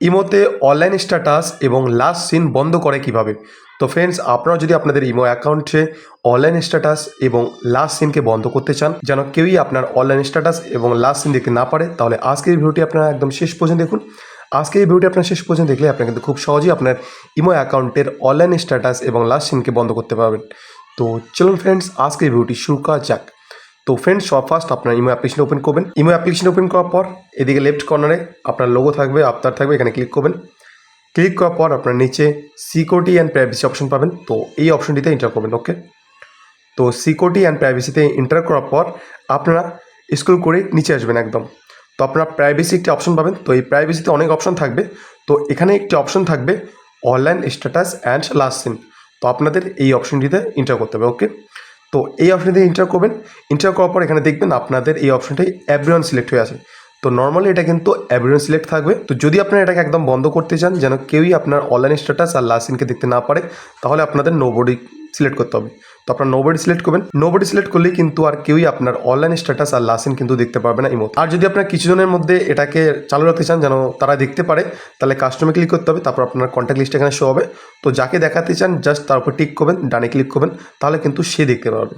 ইমোতে online status এবং last seen বন্ধ করে কীভাবে? তো ফ্রেন্ডস আপনারা যদি আপনাদের ইমো অ্যাকাউন্টে অনলাইন স্ট্যাটাস এবং লাস্ট সিনকে বন্ধ করতে চান, যেন কেউই আপনার অনলাইন স্ট্যাটাস এবং লাস্ট সিন দেখতে না পারে, তাহলে আজকের ভিডিওটি আপনারা একদম শেষ পর্যন্ত দেখুন। আজকে এই ভিডিওটি আপনার শেষ পর্যন্ত দেখলে আপনি কিন্তু খুব সহজেই আপনার ইমো অ্যাকাউন্টের অনলাইন স্ট্যাটাস এবং লাস্ট সিনকে বন্ধ করতে পারবেন। তো চলুন ফ্রেন্ডস আজকে এই ভিডিওটি শুরু করা যাক। তো ফ্রেন্ডস সব ফার্স্ট আপনার ইমো অ্যাপ্লিকেশন ওপেন করবেন। ইমো অ্যাপ্লিকেশন ওপেন করার পর এদিকে লেফট কর্নারে আপনার লোগো থাকবে আপনার থাকবে, এখানে ক্লিক করবেন। ক্লিক করার পর আপনার নিচে সিকিউরিটি অ্যান্ড প্রাইভেসি অপশন পাবেন। তো এই অপশনটিতে এন্টার করবেন ওকে তো সিকিউরিটি অ্যান্ড প্রাইভেসিতে এন্টার করার পর আপনারা স্ক্রল করে নিচে আসবেন একদম। তো আপনারা প্রাইভেসি একটি অপশন পাবেন। তো এই প্রাইভেসিতে অনেক অপশন থাকবে। তো এখানে একটি অপশন থাকবে online status and last seen তো আপনাদের এই অপশনটিতে এন্টার করতে হবে ওকে তো এই অপশানে দিয়ে ইন্টার করবেন। ইন্টার করার পর এখানে দেখবেন আপনাদের এই অপশানটাই অ্যাভরিওয়ান সিলেক্ট হয়ে আছে। তো নর্মালি এটা কিন্তু অ্যাভরিওয়ান সিলেক্ট থাকবে। তো যদি আপনারা এটাকে একদম বন্ধ করতে চান, যেন কেউই আপনার অনলাইন স্ট্যাটাস আর লাস্ট দেখতে না পারে, তাহলে আপনাদের নোবডি সিলেক্ট করতে হবে। তো আপনার নোবডি সিলেক্ট করবেন। নোবডি সিলেক্ট করলেই কিন্তু আর কেউই আপনার অনলাইন স্ট্যাটাস আর লাসেন কিন্তু দেখতে পারবে না ইমোতে আর যদি আপনার কিছু জনের মধ্যে এটাকে চালু রাখতে চান, যেন তারা দেখতে পারে, তাহলে কাস্টমে ক্লিক করতে হবে, তারপর আপনার কন্ট্যাক্ট লিস্ট এখানে শো হবে। তো যাকে দেখাতে চান জাস্ট তার উপর টিক করবেন, ডানে ক্লিক করবেন, তাহলে কিন্তু সে দেখতে পারবে